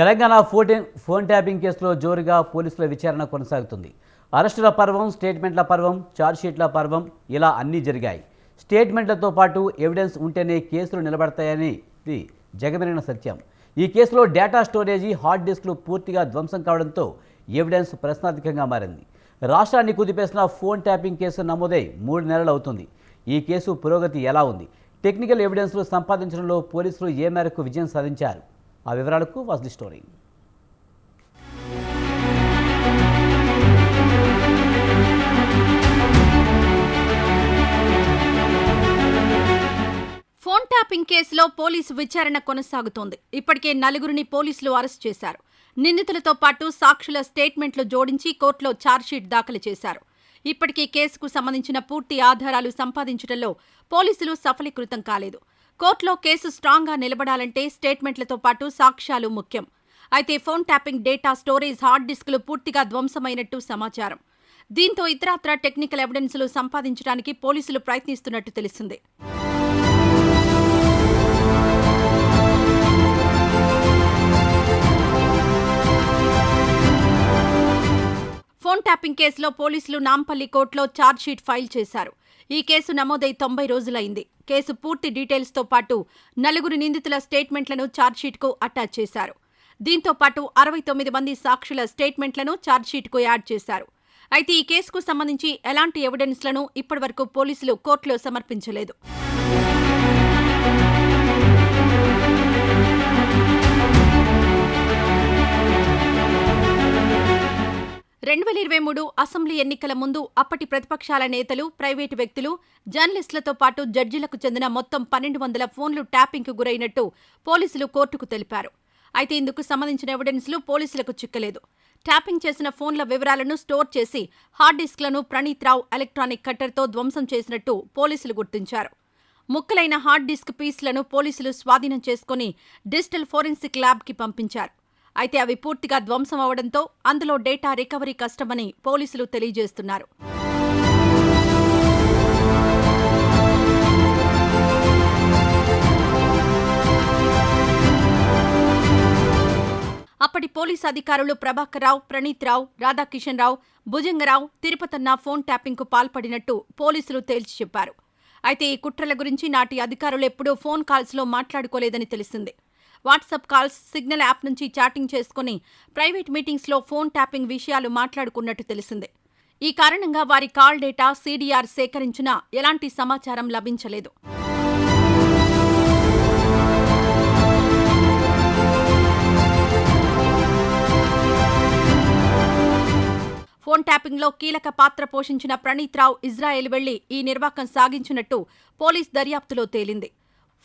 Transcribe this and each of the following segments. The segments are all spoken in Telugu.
తెలంగాణ ఫోన్ ఫోన్ ట్యాపింగ్ కేసులో జోరుగా పోలీసుల విచారణ కొనసాగుతుంది. అరెస్టుల పర్వం స్టేట్మెంట్ల పర్వం ఛార్జ్షీట్ల పర్వం ఇలా అన్నీ జరిగాయి. స్టేట్మెంట్లతో పాటు ఎవిడెన్స్ ఉంటేనే కేసులు నిలబడతాయని జగమెరిన సత్యం. ఈ కేసులో డేటా స్టోరేజీ హార్డ్ డిస్క్లు పూర్తిగా ధ్వంసం కావడంతో ఎవిడెన్స్ ప్రశ్నార్థకంగా మారింది. రాష్ట్రాన్ని కుదిపేసిన ఫోన్ ట్యాపింగ్ కేసు నమోదై మూడు నెలలు అవుతుంది. ఈ కేసు పురోగతి ఎలా ఉంది? టెక్నికల్ ఎవిడెన్స్లు సంపాదించడంలో పోలీసులు ఏ మేరకు విజయం సాధించారు? ఆ వివరాలకు was the story. Phone tapping కేసులో పోలీసు విచారణ కొనసాగుతోంది. ఇప్పటికే నలుగురిని పోలీసులు అరెస్ట్ చేశారు. నిందితులతో పాటు సాక్షుల స్టేట్మెంట్లు జోడించి కోర్టులో ఛార్జ్షీట్ దాఖలు చేశారు. ఇప్పటికే కేసుకు సంబంధించిన పూర్తి ఆధారాలు సంపాదించడంలో పోలీసులు సఫలీకృతం కాలేదు. కోర్టులో కేసు స్ట్రాంగ్గా నిలబడాలంటే స్టేట్మెంట్లతో పాటు సాక్ష్యాలు ముఖ్యం. అయితే phone tapping data storage hard డిస్కులు పూర్తిగా ధ్వంసమైనట్టు సమాచారం. దీంతో ఇతరత్ర టెక్నికల్ ఎవిడెన్సులు సంపాదించడానికి పోలీసులు ప్రయత్నిస్తున్నట్టు తెలిసింది. ఫోన్ ట్యాపింగ్ కేసులో పోలీసులు నాంపల్లి కోర్టులో ఛార్జ్షీట్ ఫైల్ చేశారు. ఈ కేసు నమోదై తొంభై రోజులైంది. కేసు పూర్తి డీటెయిల్స్తో పాటు నలుగురు నిందితుల స్టేట్మెంట్లను ఛార్జ్షీట్కు అటాచ్ చేశారు. దీంతో పాటు అరవై తొమ్మిది మంది సాక్షుల స్టేట్మెంట్లను ఛార్జ్షీట్కు యాడ్ చేశారు. అయితే ఈ కేసుకు సంబంధించి ఎలాంటి ఎవిడెన్స్లను ఇప్పటివరకు పోలీసులు కోర్టులో సమర్పించలేదు. వేల ఇరవై మూడు అసెంబ్లీ ఎన్నికల ముందు అప్పటి ప్రతిపక్షాల నేతలు ప్రైవేటు వ్యక్తులు జర్నలిస్టులతో పాటు జడ్జిలకు చెందిన మొత్తం పన్నెండు వందల ఫోన్లు ట్యాపింగ్కు గురైనట్టు పోలీసులు కోర్టుకు తెలిపారు. అయితే ఇందుకు సంబంధించిన ఎవిడెన్స్లు పోలీసులకు చిక్కలేదు. ట్యాపింగ్ చేసిన ఫోన్ల వివరాలను స్టోర్ చేసి హార్డ్ డిస్క్లను ప్రణీత్ రావు ఎలక్ట్రానిక్ కట్టర్తో ధ్వంసం చేసినట్టు పోలీసులు గుర్తించారు. ముక్కలైన హార్డ్ డిస్క్ పీస్లను పోలీసులు స్వాధీనం చేసుకుని డిజిటల్ ఫోరెన్సిక్ ల్యాబ్కి పంపించారు. అయితే అవి పూర్తిగా ధ్వంసం అవడంతో అందులో డేటా రికవరీ కష్టమని పోలీసులు తెలియజేస్తున్నారు. అప్పటి పోలీస్ అధికారులు ప్రభాకర్ రావు ప్రణీత్ రావు రాధాకిషన్ రావు భుజంగరావు తిరుపతన్న ఫోన్ ట్యాపింగ్కు పాల్పడినట్టు పోలీసులు తేల్చి చెప్పారు. అయితే ఈ కుట్రల గురించి నాటి అధికారులు ఎప్పుడూ ఫోన్ కాల్స్లో మాట్లాడుకోలేదని తెలిసింది. వాట్సాప్ కాల్స్ సిగ్నల్ యాప్ నుంచి చాటింగ్ చేసుకుని ప్రైవేట్ మీటింగ్స్లో ఫోన్ ట్యాపింగ్ విషయాలు మాట్లాడుకున్నట్టు తెలిసిందే. ఈ కారణంగా వారి కాల్ డేటా సీడీఆర్ సేకరించినా ఎలాంటి సమాచారం లభించలేదు. ఫోన్ ట్యాపింగ్లో కీలక పాత్ర పోషించిన ప్రణీత్ రావు ఇజ్రాయెల్ వెళ్ళి ఈ నిర్వాకం సాగించినట్టు పోలీస్ దర్యాప్తులో తేలింది.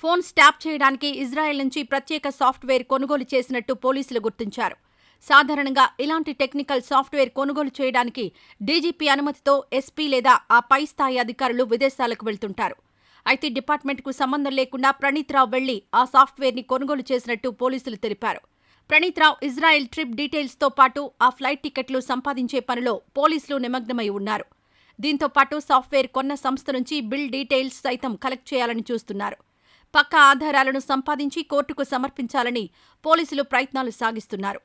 ఫోన్స్ ట్యాప్ చేయడానికి ఇజ్రాయెల్ నుంచి ప్రత్యేక సాఫ్ట్వేర్ కొనుగోలు చేసినట్టు పోలీసులు గుర్తించారు. సాధారణంగా ఇలాంటి టెక్నికల్ సాఫ్ట్వేర్ కొనుగోలు చేయడానికి డీజీపీ అనుమతితో ఎస్పీ లేదా ఆ పై స్థాయి అధికారులు విదేశాలకు వెళ్తుంటారు. అయితే డిపార్ట్మెంట్కు సంబంధం లేకుండా ప్రణీత్ రావు వెళ్ళి ఆ సాఫ్ట్వేర్ని కొనుగోలు చేసినట్టు పోలీసులు తెలిపారు. ప్రణీత్ రావు ఇజ్రాయెల్ ట్రిప్ డీటెయిల్స్తో పాటు ఆ ఫ్లైట్ టికెట్లు సంపాదించే పనిలో పోలీసులు నిమగ్నమై ఉన్నారు. దీంతో పాటు సాఫ్ట్వేర్ కొన్న సంస్థ నుంచి బిల్ డీటెయిల్స్ సైతం కలెక్ట్ చేయాలని చూస్తున్నారు. పక్క ఆధారాలను సంపాదించి కోర్టుకు సమర్పించాలని పోలీసులు ప్రయత్నాలు సాగిస్తున్నారు.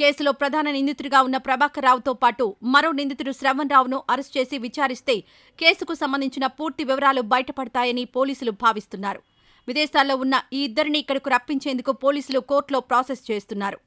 కేసులో ప్రధాన నిందితుడిగా ఉన్న ప్రభాకర్ రావుతో పాటు మరో నిందితుడు శ్రవణ్ రావును అరెస్ట్ చేసి విచారిస్తే కేసుకు సంబంధించిన పూర్తి వివరాలు బయటపడతాయని పోలీసులు భావిస్తున్నారు. విదేశాల్లో ఉన్న ఈ ఇద్దరిని ఇక్కడకు రప్పించేందుకు పోలీసులు కోర్టులో ప్రాసెస్ చేస్తున్నారు.